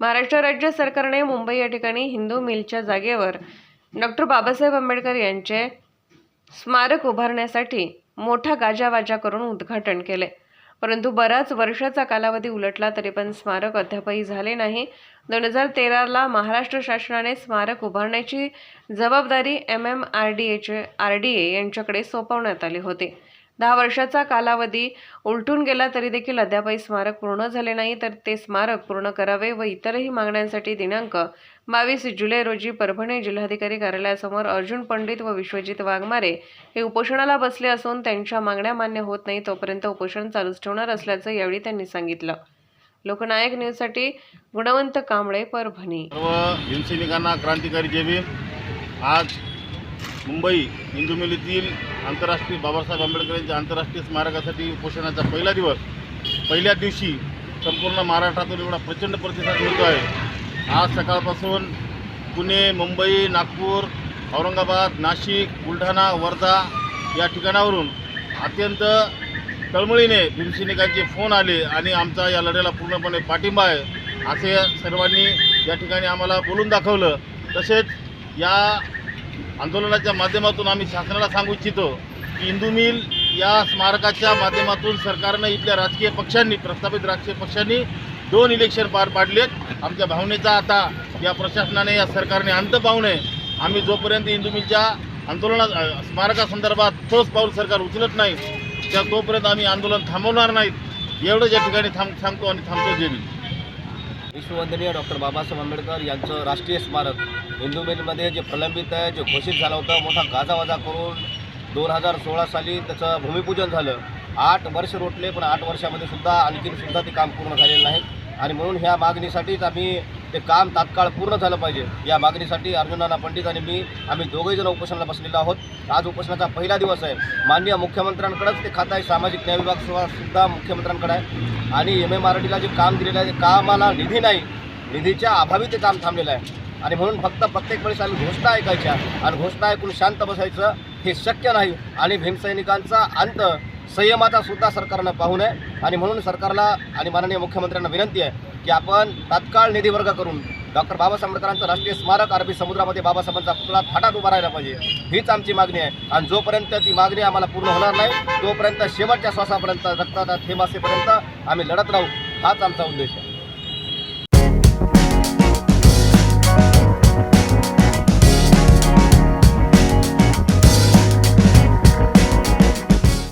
महाराष्ट्र राज्य सरकारने मुंबई या ठिकाणी हिंदू मिलच्या जागेवर डॉक्टर बाबासाहेब आंबेडकर यांचे स्मारक उभारण्यासाठी मोठा गाजावाजा करून उद्घाटन केले. परंतु बराच वर्षाचा कालावधी उलटला तरी पण स्मारक अद्यापही झाले नाही. दोन हजार तेराला महाराष्ट्र शासनाने स्मारक उभारण्याची जबाबदारी एम एम आर डी एचे आर डी ए यांच्याकडे सोपवण्यात आली होती. दहा वर्षाचा कालावधी उलटून गेला तरी देखील अद्यापही स्मारक पूर्ण झाले नाही. तर ते स्मारक पूर्ण करावे व इतरही मागण्यांसाठी दिनांक बावीस जुलै रोजी परभणी जिल्हाधिकारी कार्यालयासमोर अर्जुन पंडित व विश्वजित वाघमारे हे उपोषणाला बसले असून त्यांच्या मागण्या मान्य होत नाही तोपर्यंत उपोषण चालूच ठेवणार असल्याचं यावेळी त्यांनी सांगितलं. लोकनायक न्यूजसाठी गुणवंत कांबळे परभणी. सर्व भीमसैनिकांना क्रांतिकारी जय भीम आज मुंबई हिंदू मिलीतील आंतरराष्ट्रीय बाबासाहेब आंबेडकर यांच्या आंतरराष्ट्रीय स्मारकासाठी उपोषणाचा पहिला दिवस. पहिल्या दिवशी संपूर्ण महाराष्ट्रातून एवढा प्रचंड प्रतिसाद मिळतो आहे. आज सकाळपासून पुणे मुंबई नागपूर औरंगाबाद नाशिक बुलढाणा वर्धा या ठिकाणावरून अत्यंत तळमळीने भीमसैनिकांचे फोन आले आणि आमचा या लढ्याला पूर्णपणे पाठिंबा आहे असे सर्वांनी या ठिकाणी आम्हाला बोलून दाखवलं. तसेच या आंदोलनाच्या माध्यमातून आम्ही शासनाला सांगू इच्छितो की इंदू मिल या स्मारकाच्या माध्यमातून सरकारनं इथल्या राजकीय पक्षांनी प्रस्थापित राजकीय पक्षांनी दोन इलेक्शन पार पाडलेत. आमच्या भावनेचा आता या प्रशासनाने या सरकारने अंत पाहू नये. आम्ही जोपर्यंत इंदू मिलच्या आंदोलना स्मारकासंदर्भात ठोस पाऊल सरकार उचलत नाही त्या तोपर्यंत आम्ही आंदोलन थांबवणार नाहीत. एवढं या ठिकाणी थांब थांबतो आणि थांबतो. जे मी विश्ववंदनीय डॉक्टर बाबासाहेब आंबेडकर यांचं राष्ट्रीय स्मारक हिंदू मिलमध्ये जे प्रलंबित आहे जे घोषित झालं होतं मोठा गाजावाजा करून दोन हजार सोळा साली त्याचं भूमिपूजन झालं. आठ वर्ष रोटले पण आठ वर्षामध्ये सुद्धा आणखीन सुद्धा ते काम पूर्ण झालेलं नाही. आणि म्हणून ह्या मागणीसाठीच आम्ही ते काम तात्काळ पूर्ण झालं पाहिजे. या मागणीसाठी अर्जुनाना पंडित आणि मी आम्ही दोघेही जण उपोषणाला बसलेलो आहोत. आज उपोषणाचा पहिला दिवस आहे. माननीय मुख्यमंत्र्यांकडेच ते खातं आहे सामाजिक न्याय विभाग सुद्धा सुद्धा मुख्यमंत्र्यांकडे आहे. आणि एम. एम आर डीला जे काम दिलेलं आहे ते कामाला निधी नाही. निधीच्या अभावी ते काम थांबलेलं आहे. आणि म्हणून फक्त प्रत्येक वेळेस आम्ही घोषणा ऐकायच्या. आणि घोषणा ऐकून शांत बसायचं हे शक्य नाही. आणि भीमसैनिकांचा अंत संयमाचा सुद्धा सरकारनं पाहू नये. आणि म्हणून सरकारला आणि माननीय मुख्यमंत्र्यांना विनंती आहे की आपण तात्काळ निधी वर्ग करून डॉक्टर बाबासाहेब आंबेडकरांचं राष्ट्रीय स्मारक अरबी समुद्रामध्ये बाबासाहेबांचा पुतळा थाटात उभा राहायला पाहिजे. हीच आमची मागणी आहे. आणि जोपर्यंत ती मागणी आम्हाला पूर्ण होणार नाही तोपर्यंत शेवटच्या श्वासापर्यंत रक्ताचा थेंब असेपर्यंत आम्ही लढत राहू. हाच आमचा उद्देश आहे.